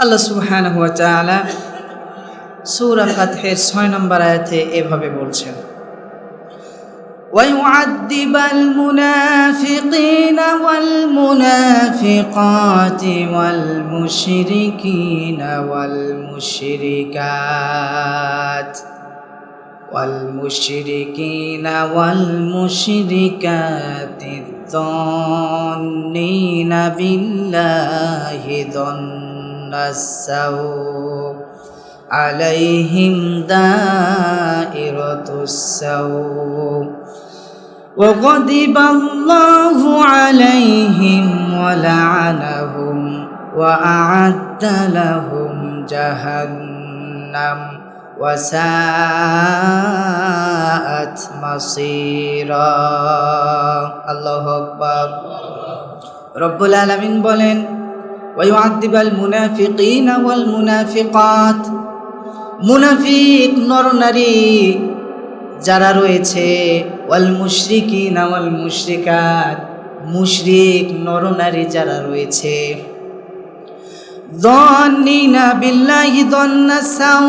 আল্লাহ সুবহানাহু ওয়া তাআলা সূরা ফাতহের 6 নম্বর আয়াতে এভাবে বলছেন ويعذب المنافقين والمنافقات والمشركين والمشركات والمشركين والمشركات الظانين بالله ظن السوء عليهم دائرة السوء وغضب الله عليهم ولعنهم وأعد لهم جهنم وساءت مصيرا الله أكبر رب العالمين বলেন ويعذب المنافقين والمنافقات মুনাফিক নরনারী যারা রয়েছে ওয়াল মুশরিকিন ওয়াল মুশরিকাত মুশরিক নরনারী যারা রয়েছে দন্নিনা বিল্লাহি দন্নাসাউ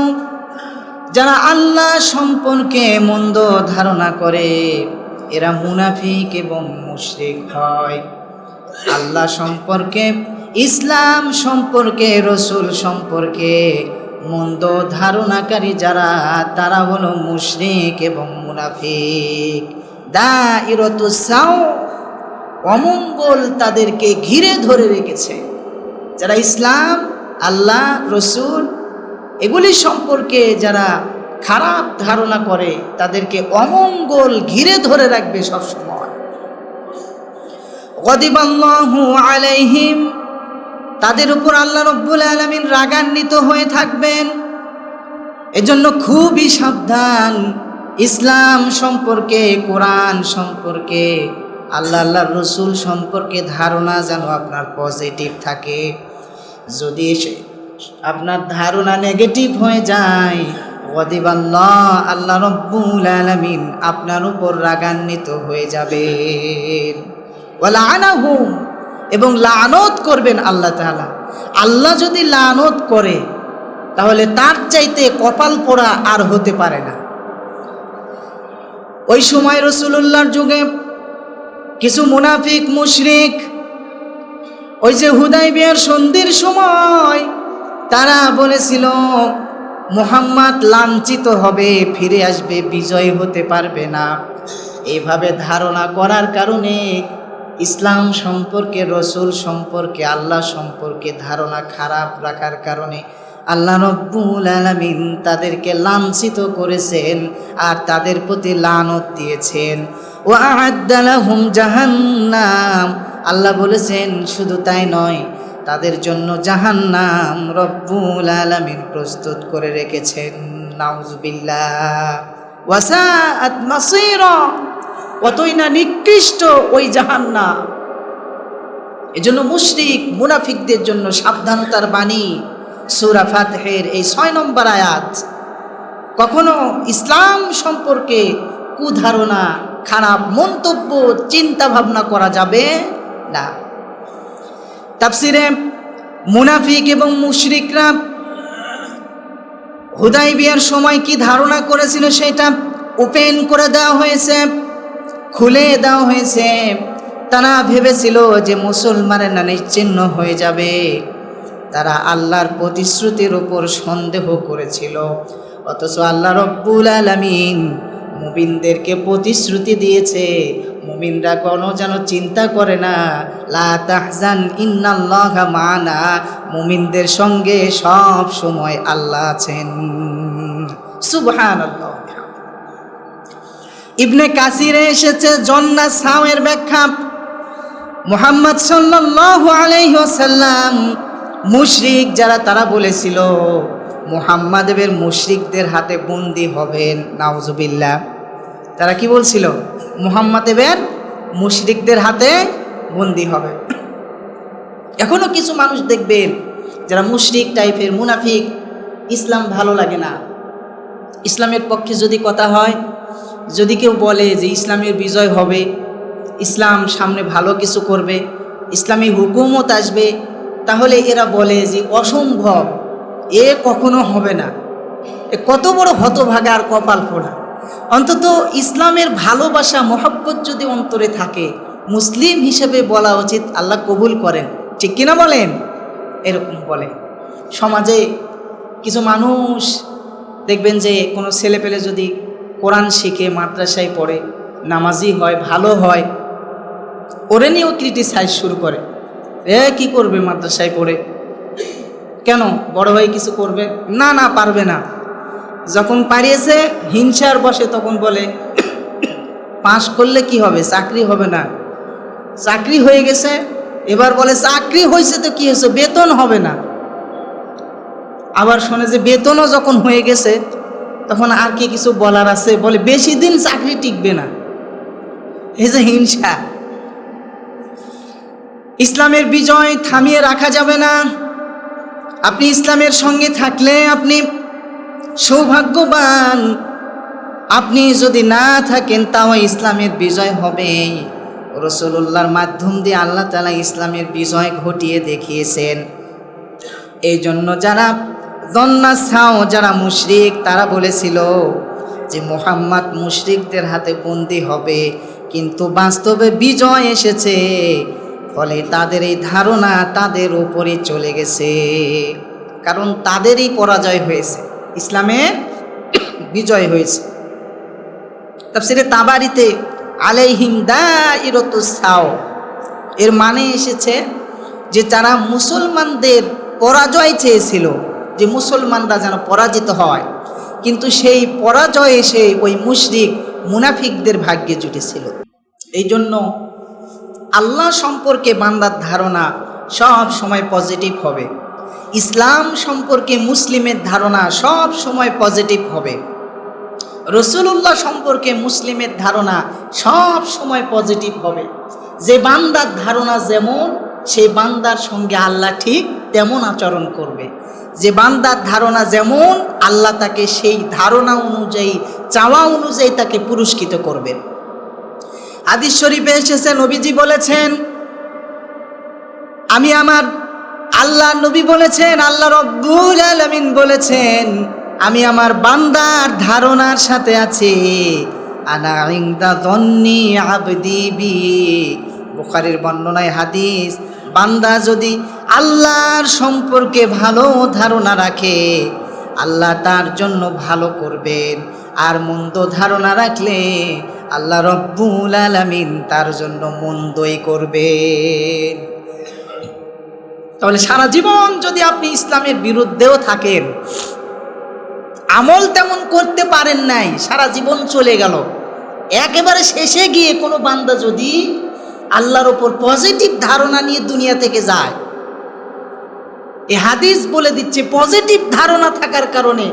যারা আল্লাহ সম্পর্কে মন্দ ধারণা করে, এরা মুনাফিক এবং মুশরিক হয়। আল্লাহ সম্পর্কে, ইসলাম সম্পর্কে, রসুল সম্পর্কে মন্দ ধারণাকারী যারা, তারা হলো মুশরিক এবং মুনাফিক। দা ইরতুসাও অমঙ্গল তাদেরকে ঘিরে ধরে রেখেছে। যারা ইসলাম, আল্লাহ, রসুল এগুলি সম্পর্কে যারা খারাপ ধারণা করে, তাদেরকে অমঙ্গল ঘিরে ধরে রাখবে সবসময়। আলাইহিম, তাদের উপর আল্লাহ রব্বুল আলমিন রাগান্বিত হয়ে থাকবেন। এজন্য খুবই সাবধান ইসলাম সম্পর্কে, কোরআন সম্পর্কে, আল্লাহ আল্লাহ রসুল সম্পর্কে ধারণা যেন আপনার পজিটিভ থাকে। যদি আপনার ধারণা নেগেটিভ হয়ে যায়। ওয়াদিবাল্লাহ আল্লাহ রব্বুল আলমিন আপনার উপর রাগান্বিত হয়ে যাবেন। ওয়ালা আনাহুম এবং লানত করবেন আল্লাহ তাআলা। আল্লাহ যদি লানত করে, তাহলে তার চাইতে কপাল পোড়া আর হতে পারে না। ওই সময় রসুল্লাহর যুগে কিছু মুনাফিক, মুশরিক, ওই যে হুদাই বিয়ার সন্ধির সময় তারা বলেছিল, মোহাম্মদ লাঞ্ছিত হবে, ফিরে আসবে, বিজয় হতে পারবে না। এভাবে ধারণা করার কারণে ইসলাম সম্পর্কে, রসুল সম্পর্কে, আল্লাহ সম্পর্কে ধারণা খারাপ রাখার কারণে আল্লাহ রব্বুল আলমিন তাদেরকে লাঞ্ছিত করেছেন আর তাদের প্রতি লানত দিয়েছেন। ও আদালাহুম জাহান্নাম। আল্লাহ বলেছেন, শুধু তাই নয় তাদের জন্য জাহান্নাম রব্বুল আলমিন প্রস্তুত করে রেখেছেন। নাউজবিল্লাহ। ওয়াসাআত মাসীরা। কতই না নিকৃষ্ট ওই জাহান্নাম। এজন্য মুশরিক, মুনাফিকদের জন্য সাবধানতার বাণী। সূরা ফাতহের এই ছয় নম্বর আয়াত। কখনো ইসলাম সম্পর্কে কুধারণা, খারাপ মন্তব্য চিন্তা ভাবনা করা যাবে না। তাফসিরে মুনাফিক এবং মুশরিকরা হুদাই বিয়ার সময় কি ধারণা করেছিল সেটা ওপেন করে দেওয়া হয়েছে, খুলে দেওয়া হয়েছে। তারা ভেবেছিল যে মুসলমানেরা নিশ্চিহ্ন হয়ে যাবে। তারা আল্লাহর প্রতিশ্রুতির উপর সন্দেহ করেছিল। অথচ আল্লাহ রব্বুল আলমিন মুমিনদেরকে প্রতিশ্রুতি দিয়েছে মুমিনরা কোনো যেন চিন্তা করে না, লা তাহজান ইন্নাল্লাহ মানা, মুমিনদের সঙ্গে সব সময় আল্লাহ আছেন। সুবহানাল্লাহ। ইবনে কাসিরে এসেছে জন্না সাওয়ের ব্যাখ্যা। মুহাম্মদ সাল্লাল্লাহু আলাইহি ওয়াসাল্লাম মুশরিক যারা, তারা বলেছিল মুহাম্মাদের মুশরিকদের হাতে বন্দি হবেন, নাউজুবিল্লাহ। তারা কি বলছিল? মুহাম্মাদের মুশরিকদের হাতে বন্দি হবে। এখনও কিছু মানুষ দেখবেন যারা মুশরিক টাইপের মুনাফিক। ইসলাম ভালো লাগে না। ইসলামের পক্ষে যদি কথা হয়, যদি কেউ বলে যে ইসলামের বিজয় হবে, ইসলাম সামনে ভালো কিছু করবে, ইসলামী হুকুমত আসবে, তাহলে এরা বলে যে অসম্ভব। এ কখনো হবে না। এ কত বড় হতভাগা আর কপাল ফোড়া। অন্তত ইসলামের ভালোবাসা, মহব্বত যদি অন্তরে থাকে, মুসলিম হিসেবে বলা উচিত আল্লাহ কবুল করেন। ঠিক কিনা বলেন? এরকম বলে। সমাজে কিছু মানুষ দেখবেন যে কোনো ছেলে পেলে যদি কোরআন শিখে, মাদ্রাসায় পড়ে, নামাজি হয়, ভালো হয়, ওরে নিয়েও ক্রিটিসাইজ শুরু করে। এ কি করবে মাদ্রাসায় পড়ে? কেন? বড় হয়ে কিছু করবে? না না, পারবে না। যখন পারিয়েছে, হিংসার বসে তখন বলে, পাশ করলে কি হবে? চাকরি হবে না। চাকরি হয়ে গেছে, এবার বলে, চাকরি হয়েছে তো কি হয়েছে? বেতন হবে না। আবার শোনে যে, বেতনও যখন হয়ে গেছে, তখন আর কি কিছু বলার আছে? বলে, বেশি দিন চাকরি টিকবে না। এই যে হিংসা। ইসলামের বিজয় থামিয়ে রাখা যাবে না। আপনি ইসলামের সঙ্গে থাকলে আপনি সৌভাগ্যবান। আপনি যদি না থাকেন, তাও ইসলামের বিজয় হবে। রসুল্লাহর মাধ্যম দিয়ে আল্লাহ তালা ইসলামের বিজয় ঘটিয়ে দেখিয়েছেন। এই জন্য যারা জন্নাসাও যারা মুশরিক, তারা বলেছিল যে মোহাম্মদ মুশরিকদের হাতে বন্দি হবে। কিন্তু বাস্তবে বিজয় এসেছে, ফলে তাদের এই ধারণা তাদের উপরে চলে গেছে। কারণ তাদেরই পরাজয় হয়েছে। ইসলামের বিজয় হয়েছে। তাফসিরে তাবারিতে আলাইহিম দাইরতুসাও এর মানে এসেছে যে যারা মুসলমানদের পরাজয় চেয়েছিল, যে মুসলমানরা যেন পরাজিত হয়, কিন্তু সেই পরাজয় এসে ওই মুশরিক, মুনাফিকদের ভাগ্যে জুটেছিল। এই জন্য আল্লাহ সম্পর্কে বান্দার ধারণা সব সময় পজিটিভ হবে। ইসলাম সম্পর্কে মুসলিমের ধারণা সব সময় পজিটিভ হবে। রসুল্লাহ সম্পর্কে মুসলিমের ধারণা সব সময় পজিটিভ হবে। যে বান্দার ধারণা যেমন সেই বান্দার সঙ্গে আল্লাহ ঠিক তেমন আচরণ করবে। যে বান্দার ধারণা যেমন, আল্লাহ তাকে সেই ধারণা অনুযায়ী, চাওয়া অনুযায়ী তাকে পুরস্কৃত করবেন হাদিস শরীফে এসেছে, নবীজি বলেছেন, আমি আমার আল্লাহ নবী বলেছেন, আল্লাহ রব্বুল আলমিন বলেছেন, আমি আমার বান্দার ধারণার সাথে আছি। আনা ইংদা দন্নি আবদি বি। বুখারির বর্ণনায় হাদিস, বান্দা যদি আল্লাহর সম্পর্কে ভালো ধারণা রাখে, আল্লাহ তার জন্য ভালো করবেন। আর মন্দ ধারণা রাখলে আল্লাহ রব্বুল আলামিন তার জন্য মন্দই করবেন। তাহলে সারা জীবন যদি আপনি ইসলামের বিরুদ্ধেও থাকেন, আমল তেমন করতে পারেন নাই, সারা জীবন চলে গেল। একেবারে শেষে গিয়ে কোনো বান্দা যদি আল্লাহর ওপর পজিটিভ ধারণা নিয়ে দুনিয়া থেকে যায়, এ হাদিস বলে দিচ্ছে পজিটিভ ধারণা থাকার কারণে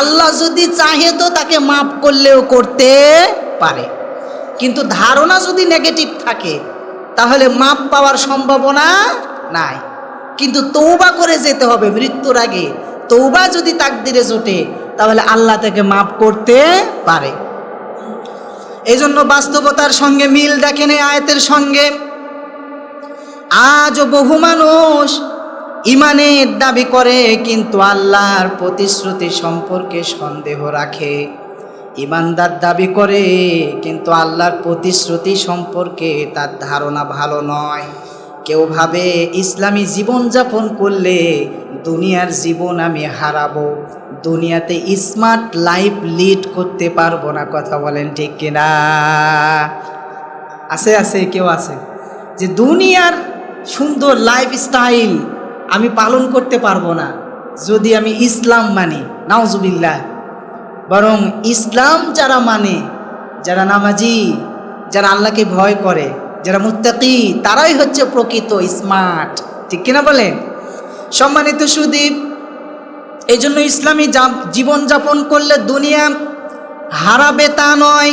আল্লাহ যদি চাহে তো তাকে মাফ করলেও করতে পারে। কিন্তু ধারণা যদি নেগেটিভ থাকে, তাহলে মাপ পাওয়ার সম্ভাবনা নাই। কিন্তু তৌবা করে যেতে হবে মৃত্যুর আগে। তৌবা যদি তাকদিরে জোটে, তাহলে আল্লাহ তাকে মাফ করতে পারে। এই জন্য বাস্তবতার সঙ্গে মিল দেখেন এই আয়তের সঙ্গে। আজও বহু মানুষ ইমানের দাবি করে, কিন্তু আল্লাহর প্রতিশ্রুতি সম্পর্কে সন্দেহ রাখে। ইমানদার দাবি করে, কিন্তু আল্লাহর প্রতিশ্রুতি সম্পর্কে তার ধারণা ভালো নয়। কেউ ভাবে ইসলামী জীবনযাপন করলে দুনিয়ার জীবন আমি হারাবো, দুনিয়াতে স্মার্ট লাইফ লিড করতে পারব না, কথা বলেন ঠিক কিনা আছে আছে, কেউ আছে যে দুনিয়ার সুন্দর লাইফ স্টাইল আমি পালন করতে পারব না, যদি আমি ইসলাম মানি নাওজুবিল্লাহ বরং ইসলাম যারা মানে যারা নামাজি, যারা আল্লাহকে ভয় করে যারা মুত্তাকি, তারাই হচ্ছে প্রকৃত স্মার্ট ঠিক কিনা বলেন? সম্মানিত সুদীপ এই জন্য ইসলামী জীবনযাপন করলে দুনিয়া হারাবে তা নয়।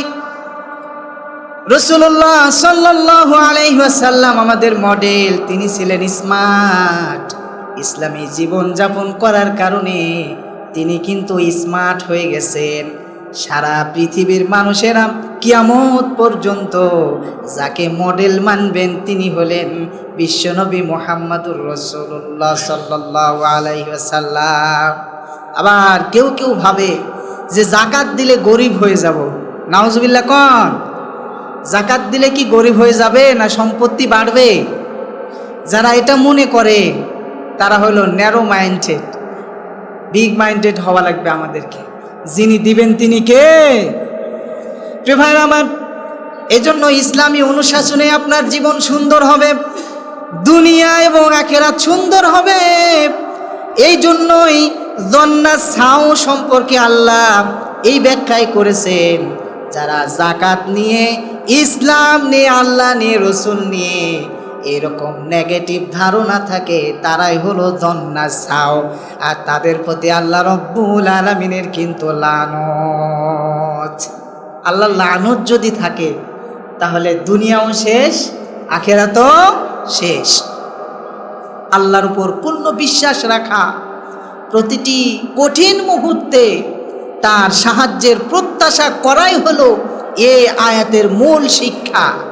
রসুল্লাহ সাল্লাহ আলাইসাল্লাম আমাদের মডেল তিনি ছিলেন স্মার্ট ইসলামী জীবনযাপন করার কারণে তিনি কিন্তু স্মার্ট হয়ে গেছেন। সারা পৃথিবীর মানুষেরা কিয়ামত পর্যন্ত যাকে মডেল মানবেন তিনি হলেন বিশ্বনবী মোহাম্মদুর রসুল্লাহ সাল্লাহ আবার কেউ কেউ ভাবে যে জাকাত দিলে গরিব হয়ে যাব। নাউজবিল্লা কন? জাকাত দিলে কি গরিব হয়ে যাবে না সম্পত্তি বাড়বে? যারা এটা মনে করে, তারা হলো ন্যারো মাইন্ডেড বিগ মাইন্ডেড হওয়া লাগবে আমাদেরকে। যিনি দিবেন তিনি কে? প্রিয় ভাইরা আমার, এজন্য ইসলামী অনুশাসনে আপনার জীবন সুন্দর হবে, দুনিয়া এবং আখেরাত সুন্দর হবে। এই জন্যই জন্না সাও সম্পর্কে আল্লাহ এই ব্যাখ্যায় করেছেন, যারা জাকাত নিয়ে, ইসলাম নিয়ে, আল্লাহ নিয়ে, রসুল নিয়ে এরকম নেগেটিভ ধারণা থাকে, তারাই হলো দন্না সাও আর তাদের প্রতি আল্লাহ রব্বুল আলমিনের কিন্তু লানত। আল্লাহ লানত যদি থাকে, তাহলে দুনিয়াও শেষ, আখেরাতও শেষ। আল্লাহর উপর পূর্ণ বিশ্বাস রাখা প্রতিটি কঠিন মুহূর্তে তার সাহায্যের প্রত্যাশা করাই হলো এ আয়াতের মূল শিক্ষা।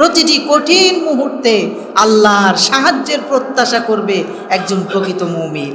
প্রতিটি কঠিন মুহূর্তে আল্লাহর সাহায্যের প্রত্যাশা করবে একজন প্রকৃত মুমিন।